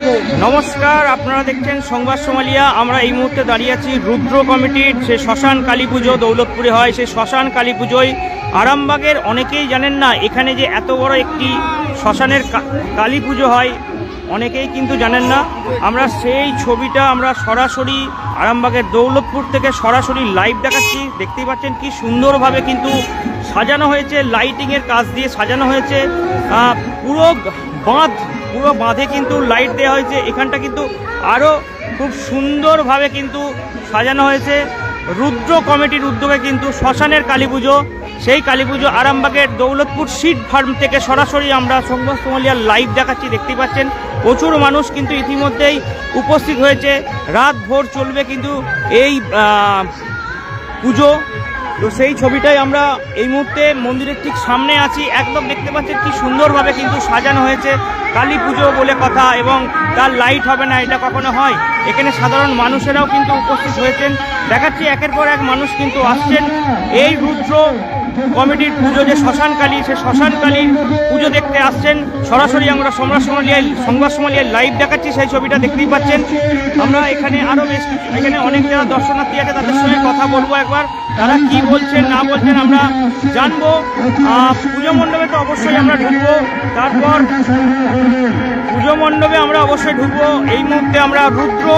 নমস্কার, আপনারা দেখছেন সংবাদ সোমালিয়া। আমরা এই মুহূর্তে দাঁড়িয়ে আছি রুদ্র কমিটির সে শ্মশান কালী পুজো, দৌলতপুরে হয়, সেই শ্মশান কালী পুজোয়। আরামবাগের অনেকেই জানেন না, এখানে যে এত বড় একটি শ্মশানের কালী পুজো হয়, অনেকেই কিন্তু জানেন না। আমরা সেই ছবিটা আমরা সরাসরি আরামবাগের দৌলতপুর থেকে সরাসরি লাইভ দেখাচ্ছি। দেখতেই পাচ্ছেন কি সুন্দরভাবে কিন্তু সাজানো হয়েছে লাইটিংয়ের কাজ দিয়ে সাজানো হয়েছে। পুরো বাঁধ পুরো বাঁধে কিন্তু লাইট দেওয়া হয়েছে। এখানটা কিন্তু আরও খুব সুন্দরভাবে কিন্তু সাজানো হয়েছে। রুদ্র কমিটির উদ্যোগে কিন্তু শ্মশানের কালী পুজো, সেই কালী পুজো আরামবাগের দৌলতপুর সিট ফার্ম থেকে সরাসরি আমরা সংবাদ সোমালিয়ার লাইভ দেখাচ্ছি, দেখতে পাচ্ছেন। প্রচুর মানুষ কিন্তু ইতিমধ্যেই উপস্থিত হয়েছে। রাত ভোর চলবে কিন্তু এই পুজো। তো সেই ছবিটাই আমরা এই মুহূর্তে মন্দিরের ঠিক সামনে আছি। একদম দেখতে পাচ্ছেন কি সুন্দরভাবে কিন্তু সাজানো হয়েছে। কালী পুজো বলে কথা এবং তার লাইট হবে না, এটা কখনো হয়। এখানে সাধারণ মানুষেরাও কিন্তু উপস্থিত হয়েছেন। দেখাচ্ছি একের পর এক মানুষ কিন্তু আসছেন। এই রুদ্র কমিটির পুজো যে শ্মশান কালী, সে শ্মশান কালীর পুজো দেখতে আসছেন। সরাসরি আমরা সম্রাট সমালিয়ায় সংবাদ সমালিয়ায় লাইভ দেখাচ্ছি, সেই ছবিটা দেখতেই পাচ্ছেন। আমরা এখানে আরও বেশ এখানে অনেক যারা দর্শনার্থী আছে, তাদের সঙ্গে কথা বলব একবার। তারা কি বলছেন, না বলছেন, আমরা জানব। পুজো মণ্ডপে তো অবশ্যই আমরা ঢুকবো। তারপর পুজো মণ্ডপে আমরা অবশ্যই ঢুকবো। এই মুহূর্তে আমরা রুদ্র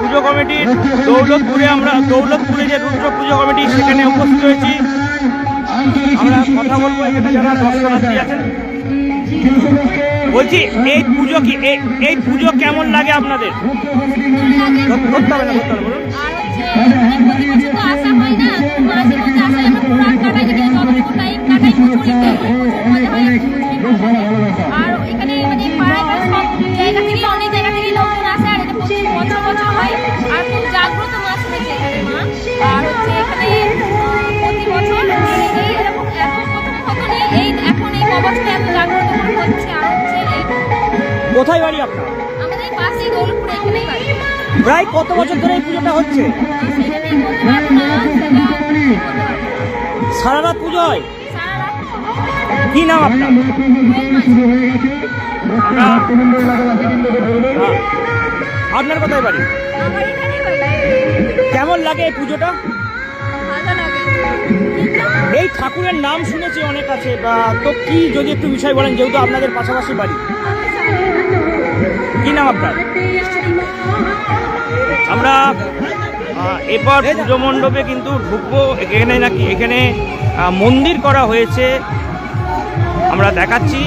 পুজো কমিটির দৌলতপুরে আমরা দৌলতপুরে যে রুদ্র পুজো কমিটি, সেখানে উপস্থিত হয়েছি। আমরা কথা বলব এখানে যারা দর্শনার্থী আছেন। বলছি এই পুজো কি এই- পুজো কেমন লাগে আপনাদের? হবে না হবে বলুন এখানে মানে পাড়ায় সব জায়গা থেকে অনেক জায়গা থেকে লোকজন আসে এটা বছর বছর হয়। খুব জাগ্রত মাছ আর কোথায় বাড়ি আপনার? আমাদের পাশেই দৌলপুরে এখানেই বাড়ি। প্রায় কত বছর ধরে এই পুজোটা হচ্ছে? সেটা নিয়ে বলতে পারব না সেটা সারা রাত পুজো হয়? সারা রাত কি নাম আপনার? হ্যাঁ। আপনার কোথায় বাড়ি? আমার এখানেই বাড়ি। কেমন লাগে এই পুজোটা? ভালো লাগে। এই ঠাকুরের নাম শুনেছি অনেক আছে, বা তো কি যদি একটু বিষয় বলেন, যেহেতু আপনাদের পাশাপাশি বাড়ি। কি নাম আপনার? আমরা এবার পুজো মণ্ডপে কিন্তু ঢুকবো এখানে নাকি, এখানে মন্দির করা হয়েছে। আমরা দেখাচ্ছি,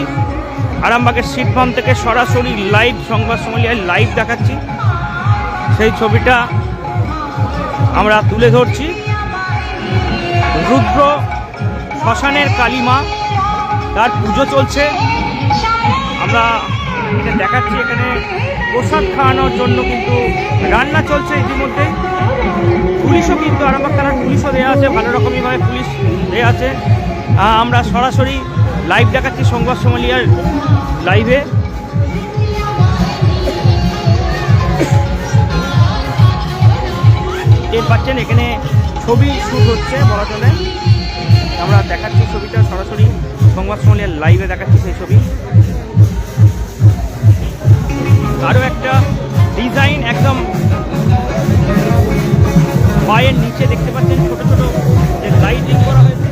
আরামবাগের সিট থেকে সরাসরি লাইভ সংবাদ সমলিয়ায় লাইভ দেখাচ্ছি। সেই ছবিটা আমরা তুলে ধরছি। রুদ্র শ্মশানের কালীমা, তার পুজো চলছে। আমরা এটা দেখাচ্ছি, এখানে প্রসাদ খাওয়ানোর জন্য কিন্তু রান্না চলছে ইতিমধ্যে। পুলিশও কিন্তু আরামবাগ থানার পুলিশও দেওয়া আছে, ভালো রকমইভাবে পুলিশ দেওয়া আছে। আমরা সরাসরি লাইভ দেখাচ্ছি সংবাদ সমালিয়ার লাইভে পাচ্ছেন, এখানে ছবি শ্যুট হচ্ছে, বলা চলে। আমরা দেখাচ্ছি ছবিটা সরাসরি সংবাদ সমলিয়ার লাইভে দেখাচ্ছি সেই ছবি। আরও একটা ডিজাইন একদম পায়ের নিচে দেখতে পাচ্ছেন, ছোট ছোট যে লাইটিং করা হয়েছে।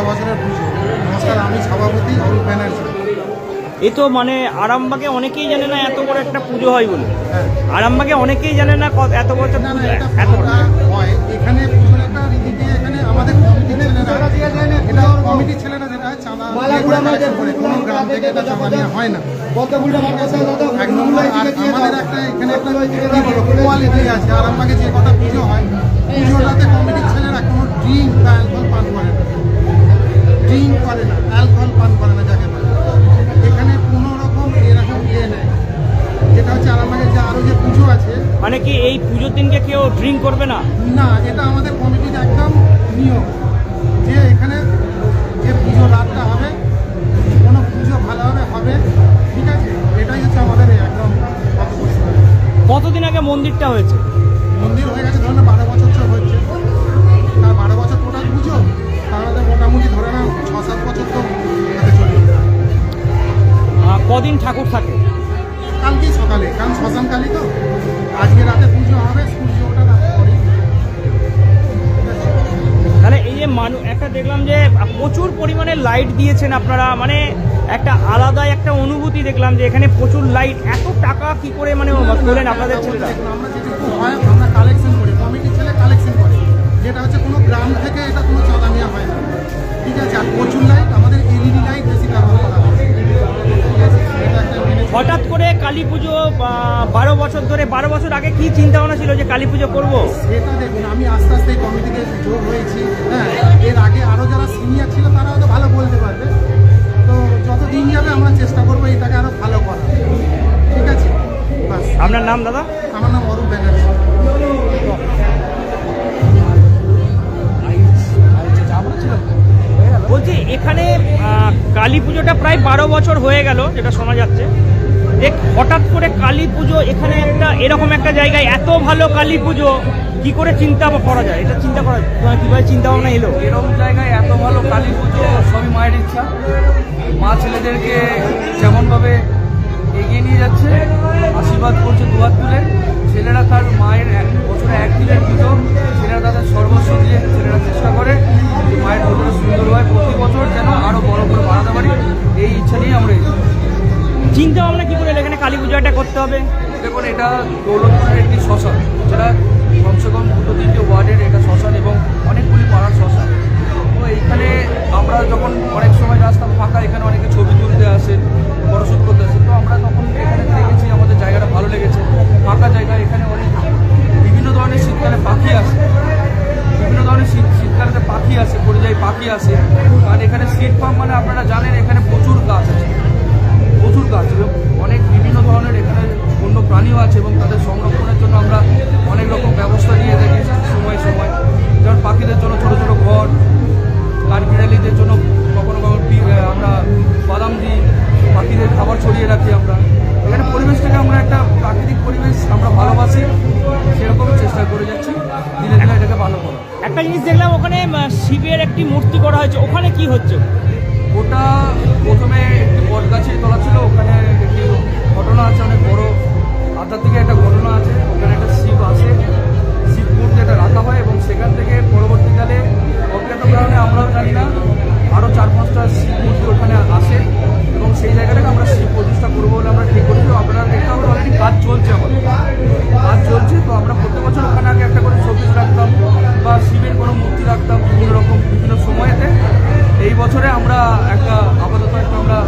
বারো বছরের পুজো। নমস্কার আমি সভাপতি অরূপ ব্যানার্জি। এ তো মানে আরামবাগে অনেকেই জানে না এত বড় একটা পুজো হয় বলে। হ্যাঁ। আরামবাগে অনেকেই জানে না এত বছর না পুজো এটা এত বড়। হয়। এখানে পুজোর একটা রীতি দিয়ে এখানে আমাদের কমিটির ছেলেরা এটা কমিটির ছেলেরা যেটা হয় চাঁদা করে কোনো গ্রাম থেকে এটা চাঁদা নেওয়া হয় না। এক নম্বর আর আমাদের একটা এখানে একটা কোয়ালিটি আছে। আরামবাগে যে কটা পুজো হয় পুজোটাতে কমিটির ছেলেরা কোনো ড্রিঙ্ক বা অ্যালকোহল পান করে না। ড্রিঙ্ক করে না অ্যালকোহল পান করে না যাকে বলে। এখানে কোনো রকম এরকম ইয়ে নেই। যেটা হচ্ছে আরামবাগের যে আরও যে পুজো আছে মানে কি এই পুজোর দিনকে কেউ ড্রিঙ্ক করবে না? না এটা আমাদের কমিটির একদম নিয়ম। যে এখানে যে পুজো রাতটা হবে কোনো পুজো ভালোভাবে হবে ঠিক আছে? এটাই হচ্ছে আমাদের একদম। কতদিন আগে মন্দিরটা হয়েছে? মন্দির হয়ে গেছে ধরুন বারো সাত কদিন ঠাকুর থাকে? কালকেই সকালে কারণ শ্মশানকালী তো। আজকে রাতে পুজো হবে সূর্য তাহলে এই যে মানুষ একটা দেখলাম যে প্রচুর পরিমাণে লাইট দিয়েছেন আপনারা মানে একটা আলাদা একটা অনুভূতি দেখলাম যে এখানে প্রচুর লাইট এত টাকা কি করে মানে তোলেন আপনাদের ছেলেরা? আমরা যেটুকু হয় আমরা কালেকশন করি কমিটির ছেলে কালেকশন করে। যেটা হচ্ছে কোনো গ্রাম থেকে এটা কোনো চাঁদা নেওয়া হয় না। ঠিক আছে আর প্রচুর লাইট আমাদের এলইডি লাইট বেশি হঠাৎ করে কালী পুজো বারো বছর ধরে বারো বছর আগে কি চিন্তা ভাবনা ছিল যে কালী পুজো করব? সেটা দেখুন আমি আস্তে আস্তে কমিটিতে যোগ হয়েছি হ্যাঁ এর আগে আরও যারা সিনিয়র ছিল তারা হয়তো ভালো বলতে পারবে। তো যতদিন যাবে আমরা চেষ্টা করব এটাকে আরও ভালো করার। ঠিক আছে? আপনার নাম দাদা? আমার নাম অরূপ ব্যানার্জি। এখানে কালী পুজোটা প্রায় বারো বছর হয়ে গেল, যেটা শোনা যাচ্ছে। দেখ, হঠাৎ করে কালী পুজো এখানে একটা এরকম একটা জায়গায় এত ভালো কালী পুজো, কি করে চিন্তা করা যায়? এটা চিন্তা করা কীভাবে চিন্তা ভাবনা এলো? এরকম জায়গায় এত ভালো কালী পুজো, সবই মায়ের ইচ্ছা। মা ছেলেদেরকে যেমনভাবে এগিয়ে নিয়ে যাচ্ছে, আশীর্বাদ করছে দুহাত তুলে। ছেলেরা তার মায়ের এক বছরে এক দিনের পুজো, ছেলেরা তাদের সর্বস্ব দিয়ে ছেলেরা চেষ্টা করে। যে মায়ের পুজোটা সুন্দর হয়। প্রতি বছর যেন আরও বড় করে বাড়াতে পারি এই ইচ্ছা নিয়ে আমরা চিন্তা ভাবনা কী করে? এখানে কালী পুজোটা করতে হবে। দেখুন এটা দৌলতপুরের একটি শ্মশান। যেটা কমসে কম দুটো তিনটে ওয়ার্ডের এটা শ্মশান এবং একটা জিনিস দেখলাম ওখানে শিবের একটি মূর্তি করা হয়েছে। ওখানে কি হচ্ছে? ওটা প্রথমে একটি বট গাছে তোলা ছিল, ওখানে একটি ঘটনা আছে, অনেক বড়। আধ্যাত্মিক একটা ঘটনা আছে, ওখানে একটা শিব আসে। মূর্তি রাখা হয় এবং সেখান থেকে পরবর্তীকালে অজ্ঞাত কারণে আমরাও জানি না। আরও চার পাঁচটা শিব মূর্তি ওখানে আসে এবং সেই জায়গাটাকে আমরা শিব প্রতিষ্ঠা করব বলে আমরা ঠিক করেছি। আপনারা দেখতে হবে অলরেডি কাজ চলছে আমাদের। কাজ চলছে, তো আমরা প্রত্যেক বছর ওখানে আগে একটা করে শোপিস রাখতাম বা শিবের কোনো মূর্তি রাখতাম বিভিন্ন রকম বিভিন্ন সময়েতে। এই বছরে আমরা একটা আপাতত একটা আমরা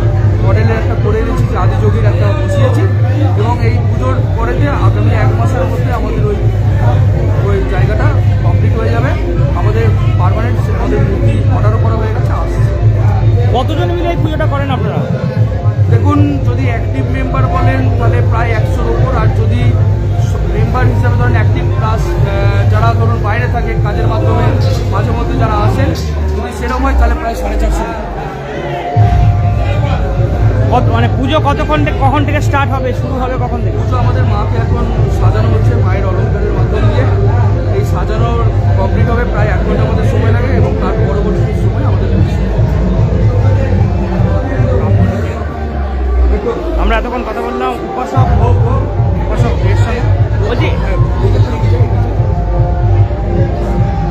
কতক্ষণ কখন থেকে স্টার্ট হবে শুরু হবে কখন থেকে? পুজো আমাদের মাকে এখন সাজানো হচ্ছে মায়ের অলঙ্কারের মাধ্যম দিয়ে। এই সাজানোর কমপ্লিট হবে প্রায় এক ঘণ্টা মধ্যে সময় লাগে এবং তার পরবর্তী সময় আমাদের আমরা এতক্ষণ কথা বললাম উপাসক উপাসক এর সঙ্গে। বলছি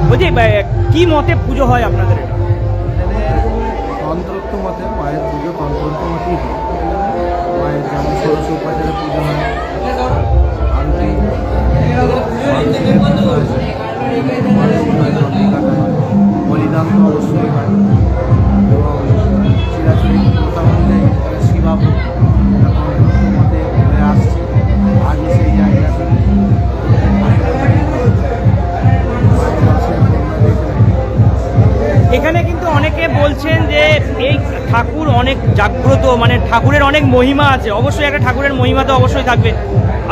বলছি কি মতে পুজো হয় আপনাদের? ঠাকুর অনেক জাগ্রত মানে ঠাকুরের অনেক মহিমা আছে। অবশ্যই একটা ঠাকুরের মহিমা তো অবশ্যই থাকবে।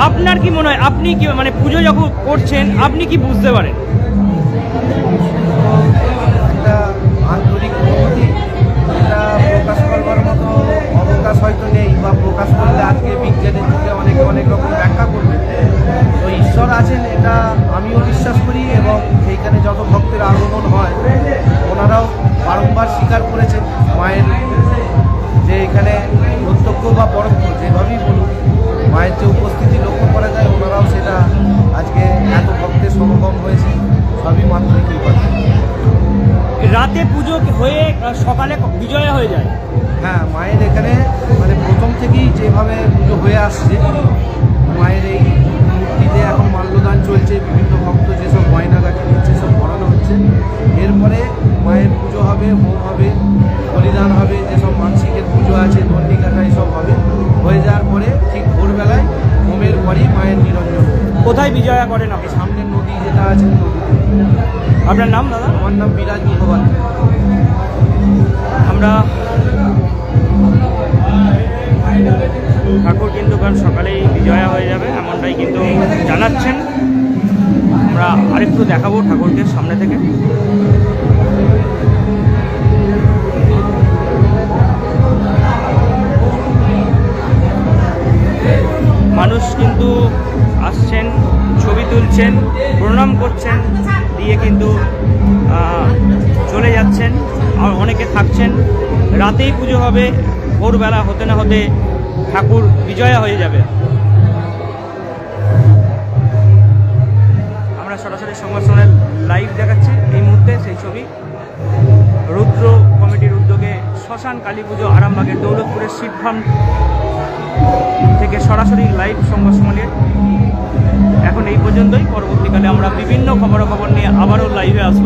আপনার কি মনে হয়, আপনি কি মানে পুজো যখন করছেন, আপনি কি বুঝতে পারেন? আন্তরিক এটা প্রকাশ করবার মতো হয়তো নেই, বা প্রকাশ করলে আজকে বিজ্ঞানের যুগে অনেকে, অনেক রকম ব্যাখ্যা তো ঈশ্বর আছেন, এটা আমিও বিশ্বাস করি, এবং এইখানে যত ভক্তের হয়, ওনারাও বারংবার স্বীকার করেছেন, মায়ের যে এখানে প্রত্যক্ষ বা পরোক্ষ যেভাবেই বলুন মায়ের যে উপস্থিতি লক্ষ্য করা যায় ওনারাও সেটা আজকে এত ভক্তের সমাগম হয়েছে সবই মাত্র কৃপা রাতে পুজো হয়ে সকালে বিজয়া হয়ে যায়? হ্যাঁ মায়ের এখানে মানে প্রথম থেকেই যেভাবে পুজো হয়ে আসছে মায়ের এই মূর্তিতে এখন মাল্যদান চলছে বিভিন্ন ভক্ত যেসব গয়নাগাটি দিচ্ছে সব করানো হচ্ছে। এরপরে মায়ের পুজো হবে হোম হবে বলিদান হবে যেসব মানসিকের আছে ঘন্টি কাটা এসব হবে। হয়ে যাওয়ার পরে ঠিক ভোরবেলায় হোমের পরই মায়ের নিরঞ্জন। কোথায় বিজয়া করেন আপনি? সামনের নদী যেটা আছে আপনার নাম দাদা? আমার নাম বিরাজ মুখোপাধ্যায়। আমরা ঠাকুর কিন্তু কাল সকালেই বিজয়া হয়ে যাবে এমনটাই কিন্তু জানাচ্ছেন। আমরা আরেকটু দেখাবো ঠাকুরকে সামনে থেকে। মানুষ কিন্তু আসছেন, ছবি তুলছেন, প্রণাম করছেন, দিয়ে কিন্তু চলে যাচ্ছেন, আর অনেকে থাকছেন। রাতেই পুজো হবে, ভোরবেলা হতে না হতে ঠাকুর বিজয়া হয়ে যাবে। আমরা সরাসরি সংবাদ লাইভ দেখাচ্ছি এই মুহূর্তে সেই ছবি। রুদ্র কমিটির উদ্যোগে শ্মশান কালী পুজো আরামবাগের দৌলতপুরের সিটফার্ম থেকে সরাসরি লাইভ সংবাদ সম্মেলন এখন এই পর্যন্তই। পরবর্তীকালে আমরা বিভিন্ন খবরাখবর নিয়ে আবারও লাইভে আসব।